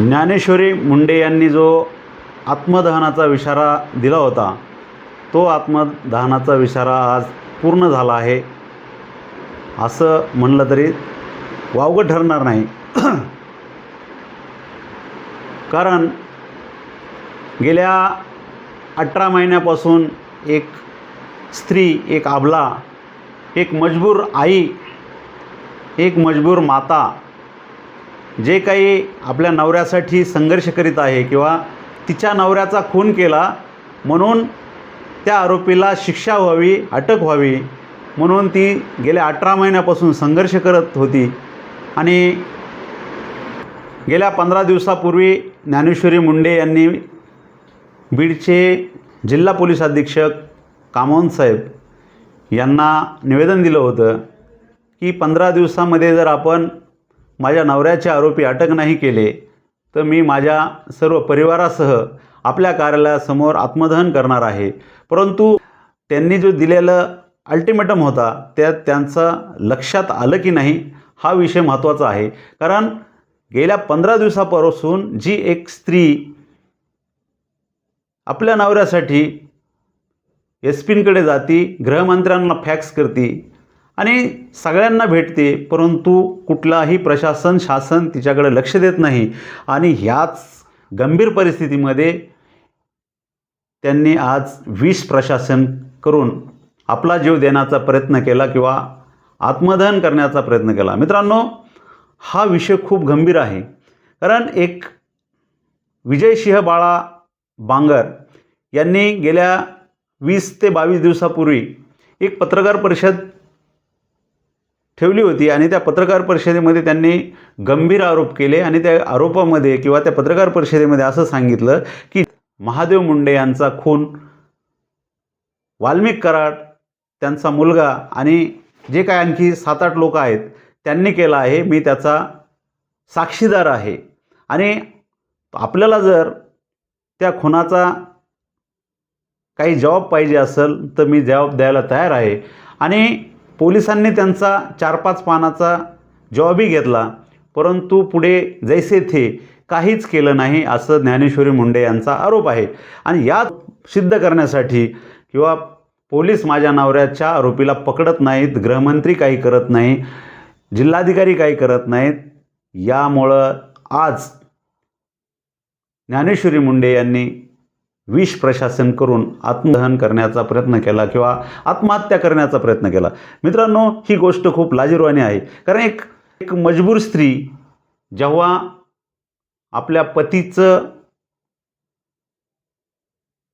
ज्ञानेश्वरी मुंडे यांनी जो आत्मदहनाचा विशारा दिला होता तो आत्मदहनाचा विशारा आज पूर्ण झाला आहे. असं म्हणलं तरी वावगं ठरणार नाही. कारण गेल्या अठरा महिन्यापासून एक स्त्री एक आबला एक मजबूर आई एक मजबूर माता जे काही आपल्या नवऱ्यासाठी संघर्ष करीत आहे किंवा तिच्या नवऱ्याचा खून केला म्हणून त्या आरोपीला शिक्षा व्हावी अटक व्हावी म्हणून ती गेल्या अठरा महिन्यापासून संघर्ष करत होती. आणि गेल्या पंधरा दिवसापूर्वी ज्ञानेश्वरी मुंडे यांनी बीडचे जिल्हा पोलीस अधीक्षक कामोन साहेब यांना निवेदन दिलं होतं की पंधरा दिवसामध्ये जर आपण माझ्या नवऱ्याचे आरोपी अटक नाही केले तर मी माझ्या सर्व परिवारासह आपल्या कार्यालयासमोर आत्मदहन करणार आहे. परंतु त्यांनी जो दिलेलं अल्टिमेटम होता त्यात त्यांचं लक्षात आलं की नाही हा विषय महत्त्वाचा आहे. कारण गेल्या पंधरा दिवसापासून जी एक स्त्री आपल्या नवऱ्यासाठी एस पींकडे जाती गृहमंत्र्यांना फॅक्स करते आणि सगळ्यांना भेटते परंतु कुठलाही प्रशासन शासन तिच्याकडे लक्ष देत नाही. आणि ह्याच गंभीर परिस्थितीमध्ये त्यांनी आज विष प्रशासन करून आपला जीव देण्याचा प्रयत्न केला किंवा आत्मदहन करण्याचा प्रयत्न केला. मित्रांनो हा विषय खूप गंभीर आहे. कारण एक विजयसिंह बाळा बांगर यांनी गेल्या वीस ते बावीस दिवसापूर्वी एक पत्रकार परिषद ठेवली होती आणि त्या पत्रकार परिषदेमध्ये त्यांनी गंभीर आरोप केले आणि त्या आरोपामध्ये किंवा त्या पत्रकार परिषदेमध्ये असं सांगितलं की महादेव मुंडे यांचा खून वाल्मिक कराड त्यांचा मुलगा आणि जे काय आणखी सात आठ लोक आहेत त्यांनी केला आहे मी त्याचा साक्षीदार आहे. आणि आपल्याला जर त्या खुनाचा काही जवाब पाहिजे असेल तर मी जबाब द्यायला तयार आहे. आणि पोलिसांनी त्यांचा चार पाच पानाचा जॉबही घेतला परंतु पुढे जैसे थे काहीच केलं नाही असं ज्ञानेश्वरी मुंडे यांचा आरोप आहे. आणि या सिद्ध करण्यासाठी किंवा पोलीस माझ्या नवऱ्याच्या आरोपीला पकडत नाहीत गृहमंत्री काही करत नाही जिल्हाधिकारी काही करत नाहीत यामुळं आज ज्ञानेश्वरी मुंडे यांनी विष प्रशासन करून आत्मदहन करण्याचा प्रयत्न केला किंवा आत्महत्या करण्याचा प्रयत्न केला. मित्रांनो ही गोष्ट खूप लाजीरवाणी आहे. कारण एक एक मजबूर स्त्री जेव्हा आपल्या पतीचं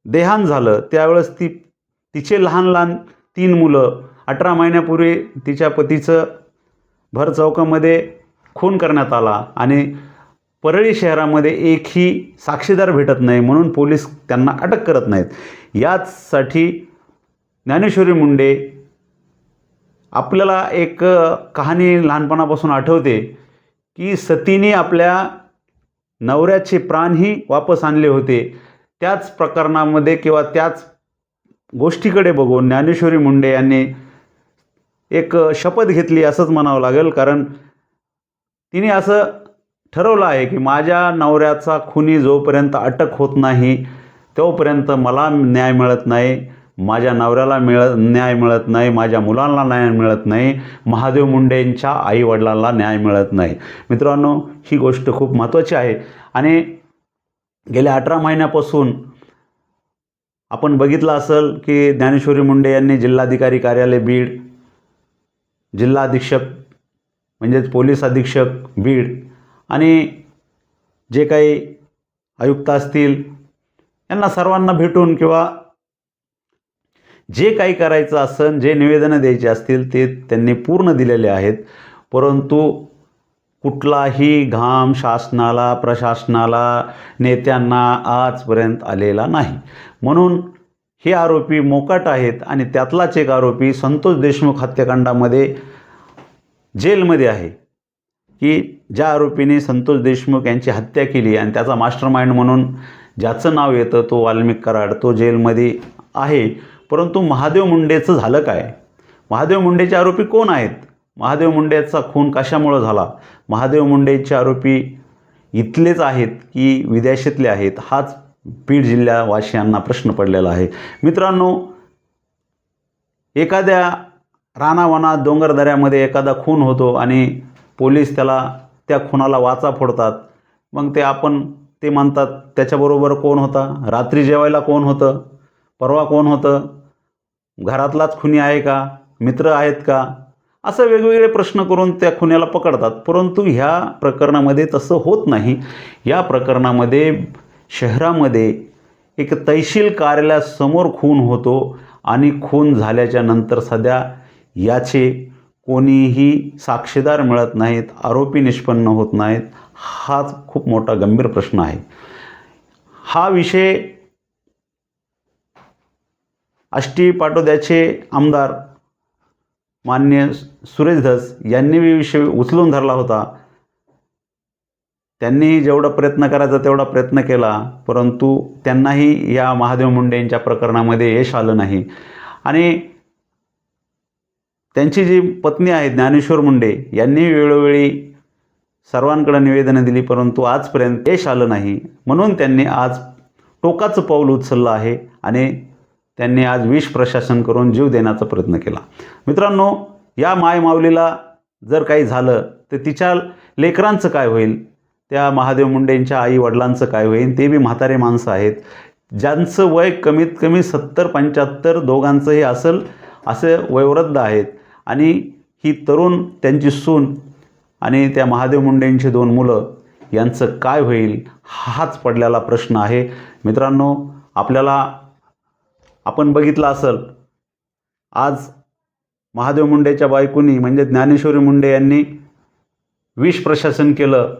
देहान झालं त्यावेळेस ती तिचे लहान लहान तीन मुलं अठरा महिन्यापूर्वी तिच्या पतीचं भर चौकामध्ये खून करण्यात आला आणि परळी शहरामध्ये एकही साक्षीदार भेटत नाही म्हणून पोलीस त्यांना अटक करत नाहीत. याचसाठी ज्ञानेश्वरी मुंडे आपल्याला एक कहाणी लहानपणापासून आठवते की सतीने आपल्या नवऱ्याचे प्राणही वापस आणले होते. त्याच प्रकरणामध्ये किंवा त्याच गोष्टीकडे बघून ज्ञानेश्वरी मुंडे यांनी एक शपथ घेतली असंच म्हणावं लागेल. कारण तिने असं ठरवलं आहे की माझ्या नवऱ्याचा खुनी जोपर्यंत अटक होत नाही तोपर्यंत मला न्याय मिळत नाही माझ्या नवऱ्याला मिळत न्याय मिळत नाही माझ्या मुलांना न्याय मिळत नाही महादेव मुंडेंच्या आईवडिलांना न्याय मिळत नाही. मित्रांनो ही गोष्ट खूप महत्त्वाची आहे. आणि गेल्या अठरा महिन्यापासून आपण बघितलं असेल की ज्ञानेश्वरी मुंडे यांनी जिल्हाधिकारी कार्यालय बीड जिल्हा अधीक्षक म्हणजेच पोलीस अधीक्षक बीड आणि जे काही आयुक्त असतील यांना सर्वांना भेटून किंवा जे काही करायचं असेल जे निवेदनं द्यायचे असतील ते त्यांनी पूर्ण दिलेले आहेत. परंतु कुठलाही घाम शासनाला प्रशासनाला नेत्यांना आजपर्यंत आलेला नाही. म्हणून हे आरोपी मोकाट आहेत आणि त्यातलाच एक आरोपी संतोष देशमुख हत्याकांडामध्ये जेलमध्ये आहे. की ज्या आरोपीने संतोष देशमुख यांची हत्या केली आणि त्याचा मास्टर माइंड म्हणून ज्याचं नाव येतं तो वाल्मिक कराड तो जेलमध्ये आहे. परंतु महादेव मुंडेचं झालं काय? महादेव मुंडेचे आरोपी कोण आहेत? महादेव मुंडेचा खून कशामुळं झाला? महादेव मुंडेचे आरोपी इथलेच आहेत की विदेशातले आहेत? हाच बीड जिल्ह्यावासियांना प्रश्न पडलेला आहे. मित्रांनो एखाद्या रानावनात डोंगरदऱ्यामध्ये एखादा खून होतो आणि पोलीस त्याला त्या खुनाला वाचा फोडतात. मग ते आपण ते म्हणतात त्याच्याबरोबर कोण होता? रात्री जेवायला कोण होतं? परवा कोण होतं? घरातलाच खुनी आहे का? मित्र आहेत का? असं वेगवेगळे प्रश्न करून त्या खुन्याला पकडतात. परंतु ह्या प्रकरणामध्ये तसं होत नाही. या प्रकरणामध्ये शहरामध्ये एक तहसील कार्यालयासमोर खून होतो आणि खून झाल्याच्यानंतर सध्या याचे कोणीही साक्षीदार मिळत नाहीत आरोपी निष्पन्न होत नाहीत हाच खूप मोठा गंभीर प्रश्न आहे. हा विषय आष्टी पाटोद्याचे आमदार मान्य सुरेश धस यांनी मी विषय उचलून धरला होता. त्यांनी जेवढा प्रयत्न करायचा तेवढा प्रयत्न केला परंतु त्यांनाही या महादेव मुंडे यांच्या प्रकरणामध्ये यश आलं नाही. आणि त्यांची जी पत्नी आहे ज्ञानेश्वर मुंडे यांनी वेळोवेळी सर्वांकडे निवेदनं दिली परंतु आजपर्यंत यश आलं नाही. म्हणून त्यांनी आज टोकाचं पाऊल उचललं आहे आणि त्यांनी आज विष प्रशासन करून जीव देण्याचा प्रयत्न केला. मित्रांनो या मायमाऊलीला जर काही झालं तर तिच्या लेकरांचं काय होईल? त्या महादेव मुंडेंच्या आई वडिलांचं काय होईल? ते बी म्हातारे माणसं आहेत. ज्यांचं वय कमीत कमी सत्तर पंच्याहत्तर दोघांचंही असेल असं वयोवृद्ध आहेत. आणि ही तरुण त्यांची सून आणि त्या महादेव मुंडेंची दोन मुलं यांचं काय होईल हाच पडलेला प्रश्न आहे. मित्रांनो आपल्याला आपण बघितलं असेल आज महादेव मुंडेच्या बायकोनी म्हणजे ज्ञानेश्वरी मुंडे यांनी विष प्रशासन केलं.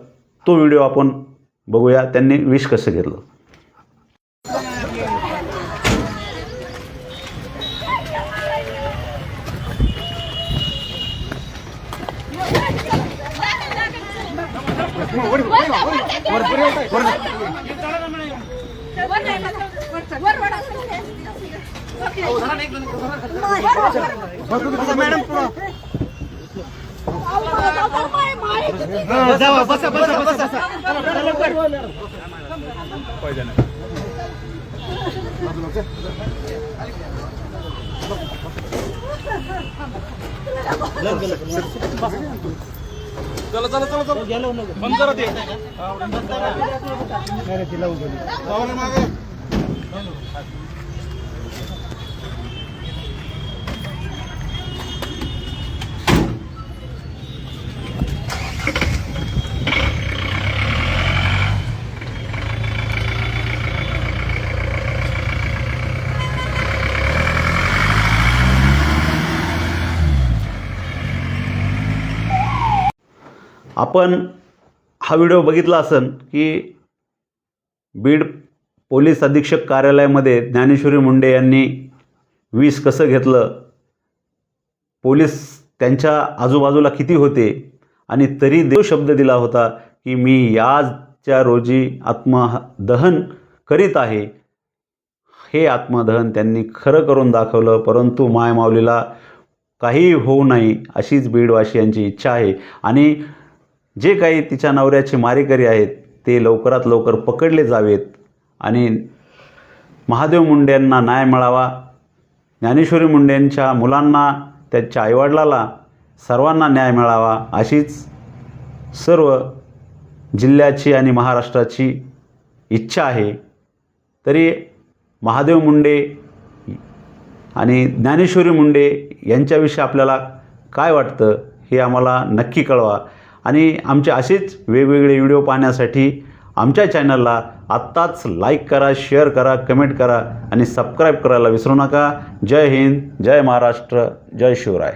तो व्हिडिओ आपण बघूया त्यांनी विष कसं घेतलं? मॅडम जावा बसा चला चला चला चला. बंद करा ते. जाऊ ना मागे. आपण हा व्हिडिओ बघितला असन की बीड पोलीस अधीक्षक कार्यालयामध्ये ज्ञानेश्वरी मुंडे यांनी विष कसं घेतलं? पोलीस त्यांच्या आजूबाजूला किती होते? आणि तरी देव शब्द दिला होता की मी याच्या रोजी आत्मदहन करीत आहे. हे आत्मदहन त्यांनी खरं करून दाखवलं परंतु माय माऊलीला काही होऊ नाही अशीच बीडवासियांची इच्छा आहे. आणि जे काही तिच्या नवऱ्याचे मारेकरी आहेत ते लवकरात लवकर पकडले जावेत आणि महादेव मुंडेंना न्याय मिळावा. ज्ञानेश्वरी मुंडेंच्या मुलांना त्यांच्या आईवडिलाला सर्वांना न्याय मिळावा अशीच सर्व जिल्ह्याची आणि महाराष्ट्राची इच्छा आहे. तरी महादेव मुंडे आणि ज्ञानेश्वरी मुंडे यांच्याविषयी आपल्याला काय वाटतं हे आम्हाला नक्की कळवा. आणि आमचे असेच वेगवेगळे व्हिडिओ पाहण्यासाठी आमच्या चॅनलला आत्ताच लाईक करा शेअर करा कमेंट करा आणि सबस्क्राईब करायला विसरू नका. जय हिंद जय महाराष्ट्र जय शिवराय.